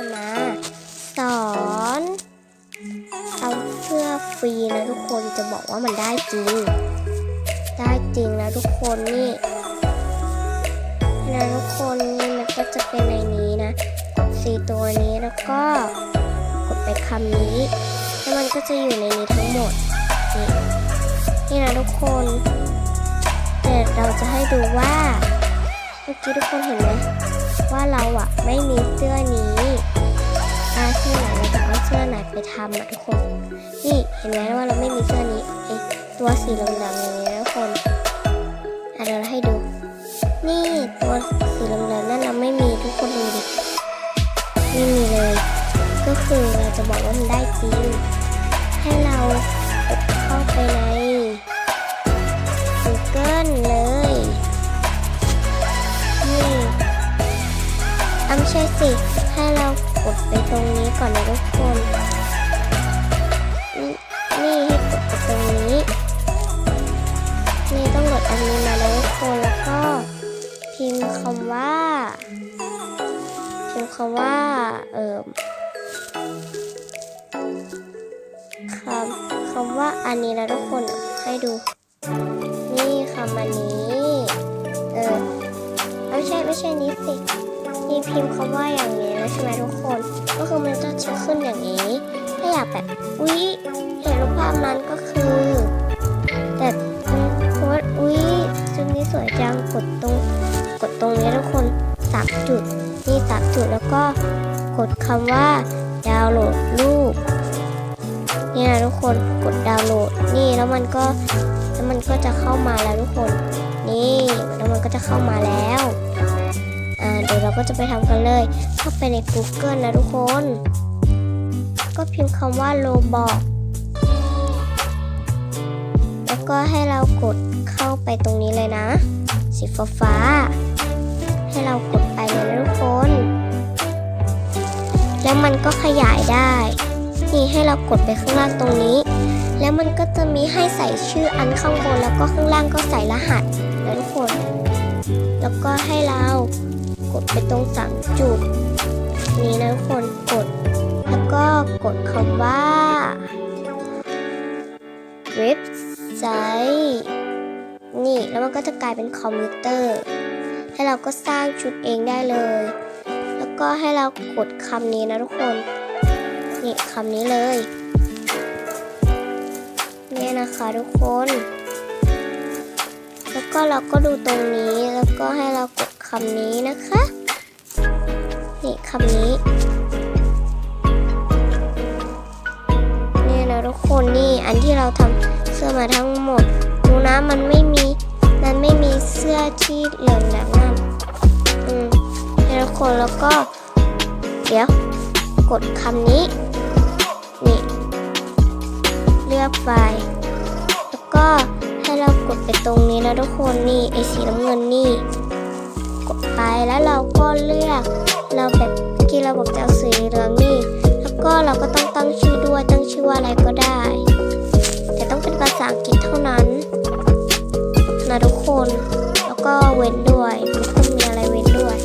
จะมา สอนเอาเสื้อฟรีนะทุกคนจะบอกว่ามันได้จริง ได้จริงนะทุกคนนี่นะทุกคนนี่มันก็จะเป็นในนี้นะกดสีตัวนี้แล้วก็กดไปคำนี้ แล้วมันก็จะอยู่ในนี้ทั้งหมดนี่นี่นะทุกคนแต่เราจะให้ดูว่าเมื่อกี้ทุกคนเห็นไหม ว่าเราอะไม่มีเสื้อนี้อาเสื้อไหนเราจะเอาเสื้อไหนไปทำอะทุกคน นี่เห็นไหมว่าเราไม่มีเสื้อนี้ไอตัวสีเหลืองๆอย่างนี้ทุกคนอะเดี๋ยวเราให้ดู นี่ตัวสีเหลืองๆนั่นเราไม่มีทุกคนดูดิไม่มีเลย ก็คือเราจะบอกว่ามันได้จริงให้เรา ใช่สิ ให้เรากดไปตรงนี้ก่อนนะทุกคน นี่นี่ให้กดไปตรงนี้ นี่ต้องกดอันนี้มานะทุกคนแล้วก็พิมพ์คำว่าพิมพ์คำว่า เอ่อคำคำว่าอันนี้นะทุกคนให้ดู นี่คำอันนี้ เออไม่ใช่ไม่ใช่นี้สิ นี่พิมพ์คำว่าอย่างนี้นะใช่ไหมทุกคน ก็คือมันจะชื่อขึ้นอย่างนี้ ถ้าอยากแบบอุ๊ยเห็นรูปภาพนั้นก็คือแต่โพสอุ๊ยจุดนี้สวยจังกดตรงกดตรงนี้ทุกคนสามจุดนี่สามจุดแล้วก็กดคำว่าดาวน์โหลดรูปนี่นะทุกคนกดดาวน์โหลดนี่แล้วมันก็แล้วมันก็จะเข้ามาแล้วทุกคน นี่แล้วมันก็จะเข้ามาแล้ว อ่าเดี๋ยวเราก็จะไปทำกันเลยเข้าไปใน Google นะทุกคน ก็พิมพ์คำว่าโลบอกแล้วก็ให้เรากดเข้าไปตรงนี้เลยนะ สีฟ้าฟ้า ให้เรากดไปเลยนะทุกคน แล้วมันก็ขยายได้ นี่ให้เรากดไปข้างล่างตรงนี้ แล้วมันก็จะมีให้ใส่ชื่ออันข้างบนแล้วก็ข้างล่างก็ใส่รหัสนะทุกคน แล้วก็ให้เรา กดไปตรงสามจุด นี้นะทุกคนกด แล้วก็กดคำว่าเว็บไซต์นี่แล้วมันก็จะกลายเป็นคอมพิวเตอร์ ให้เราก็สร้างชุดเองได้เลย แล้วก็ให้เรากดคำนี้นะทุกคน นี่คำนี้เลย เนี่ยนะคะทุกคน แล้วก็เราก็ดูตรงนี้แล้วก็ให้เรากด คำนี้นะคะ นี่คำนี้ เนี่ยนะทุกคนนี่อันที่เราทำเสื้อมาทั้งหมด ดูนะมันไม่มี มันไม่มีเสื้อที่เหลืองแบบนั้นอืมเนี่ยทุกคนแล้วก็ เดี๋ยว กดคำนี้ นี่ เลือกไฟล์แล้วก็ให้เรากดไปตรงนี้นะทุกคนนี่ไอสีน้ำเงินนี่ กดไปแล้วเราก็เลือก เราแบบกี้เราบอกจะเอาสีเหลืองนี่ แล้วก็เราก็ต้องตั้งชื่อด้วยตั้งชื่อว่าอะไรก็ได้ แต่ต้องเป็นภาษาอังกฤษเท่านั้นนะทุกคนแล้วก็เว้นด้วยมันต้องมีอะไรเว้นด้วย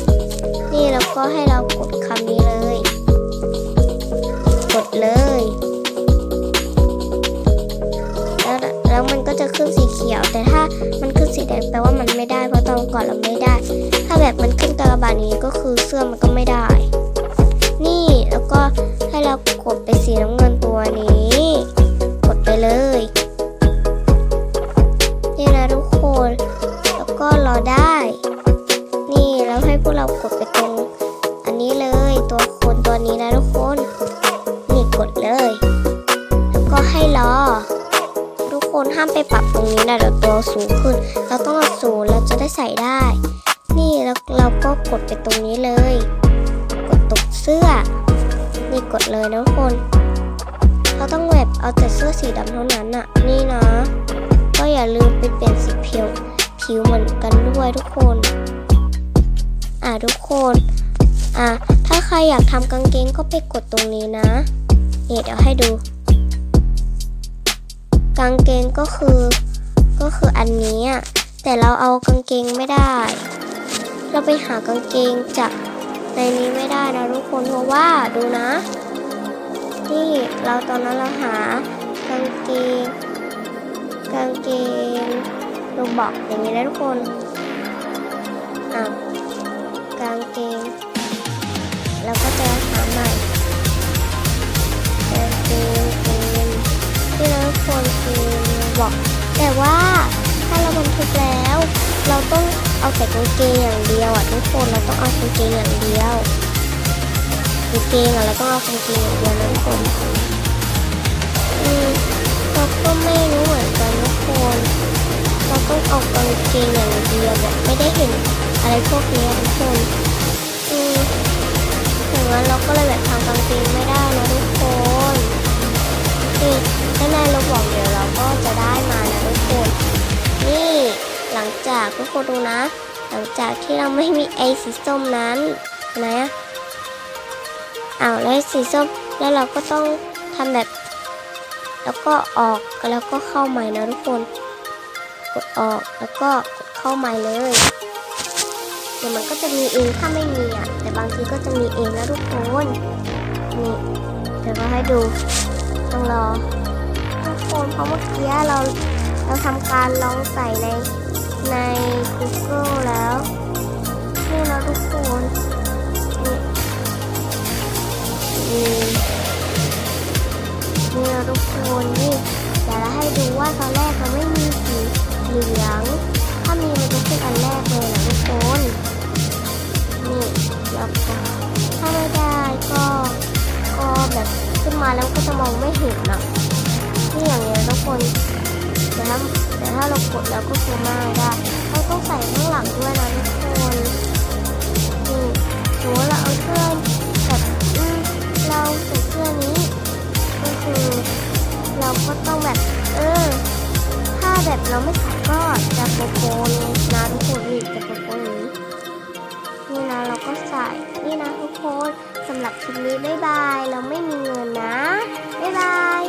นี่แล้วก็ให้เรากดคำนี้เลย กดเลยแล้วแล้วมันก็จะขึ้นสีเขียวแต่ถ้ามัน แดงแปลว่ามันไม่ได้เพราะตอนก่อนเราไม่ได้ ถ้าแบบมันขึ้นกระบาดนี้ก็คือเสื้อมันก็ไม่ได้ นี่แล้วก็ให้เรากดไปสีน้ำเงินตัวนี้ กดไปเลยนี่นะทุกคน แล้วก็รอได้ นี่แล้วให้พวกเรากดไป คนห้ามไปปรับตรงนี้นะเดี๋ยวตัวสูงขึ้น เราต้องเอาสูงแล้วจะได้ใส่ได้ นี่แล้วเราก็กดไปตรงนี้เลย กดตกเสื้อ นี่กดเลยนะทุกคนเราต้องแบบเอาแต่เสื้อสีดำเท่านั้นน่ะ นี่นะ ก็อย่าลืมไปเปลี่ยนสีผิวผิวเหมือนกันด้วยทุกคน อ่าทุกคน อะถ้าใครอยากทำกางเกงก็ไปกดตรงนี้นะ เนี่ยเดี๋ยวให้ดูางเกงก็คือ ก็คืออันนี้อะแต่เราเอากางเกงไม่ได้ เราไปหากางเกงจากในนี้ไม่ได้นะทุกคนเพราะว่าดูนะ นี่เราตอนนั้นเราหากางเกงกางเกงลงบอกอย่างนี้นะทุกคนอ้าวกางเกงแล้วก็จะ แต่ว่าถ้าเราบันทึกแล้ว เราต้องเอาแต่กางเกงอย่างเดียวอะทุกคนเราต้องเอากางเกงอย่างเดียวกางเกงอะเราต้องเอากางเกงอย่างเดียวนะทุกคนอืมเราก็ไม่รู้เหมือนกันทุกคนเราต้องเอากางเกงอย่างเดียวแบบไม่ได้เห็นอะไรพวกนี้ทุกคนอืมอย่างนั้นเราก็เลยแบบทำกางเกงไม่ได้นะทุกคนนี่ถ้าในเราบอกเดี๋ยวเราก็จะได้มา นี่ หลังจากทุกคนดูนะ หลังจากที่เราไม่มีไอสีส้มนั้นนะอ้าวแล้วสีส้มแล้วเราก็ต้องทำแบบ แล้วก็ออกแล้วก็เข้าใหม่นะทุกคน กดออกแล้วก็กดเข้าใหม่เลยเดี๋ยวมันก็จะมีเองถ้าไม่มีอะ แต่บางทีก็จะมีเองนะทุกคนนี่เดี๋ยวก็ให้ดูต้องรอทุกคนเพราะเมื่อกี้เรา เราทำการลองใส่ในใน Google แล้วนี่นะทุกคนนี่นี่นี่นะทุกคนนี่เดี๋ยวเราให้ดูว่าตอนแรกเราไม่มีสีเหลือง ถ้ามีมันจะขึ้นอันแรกเลยนะทุกคนนี่แล้วก็ถ้าไม่ได้ก็ก็แบบขึ้นมาแล้วก็จะมองไม่เห็นนะนี่อย่างเงี้ยทุกคน ถ้าแต่ถ้าเรากดแล้วก็คือไม่ได้เราต้องใส่ข้างหลังด้วยนะทุกคนนี่หรือว่าเราเอาเสื้อแบบอืมเราใส่เสื้อนี้ก็คือเราก็ต้องแบบเออถ้าแบบเราไม่ใส่ก็จะโปโปเลยนะทุกคนนี่จะโปโปนี้นี่นะเราก็ใส่นี่นะทุกคนสำหรับคลิปนี้บ๊ายบาย เราไม่มีเงินนะบ๊ายบาย